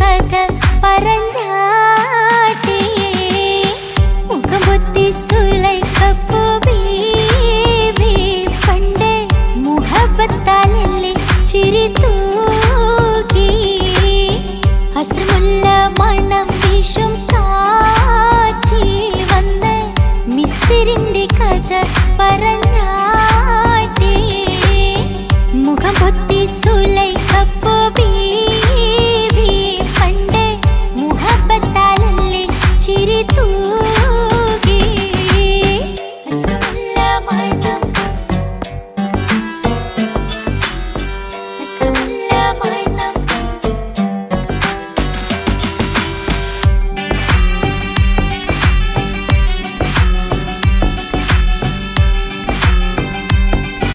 കഥ പറഞ്ഞാട്ടേ. മുഖബുദ്ധി സുലൈക്കപ്പൂബീബി പണ്ട് മുഹബത്താലല്ലേ ചിരി തൂകി. അസുമുല്ല മണം വിഷും കാറ്റി വന്ന് മിസ്സിരിന്റെ കഥ പറഞ്ഞാട്ടേ. മുഖബുദ്ധി സുലൈക്കപ്പ you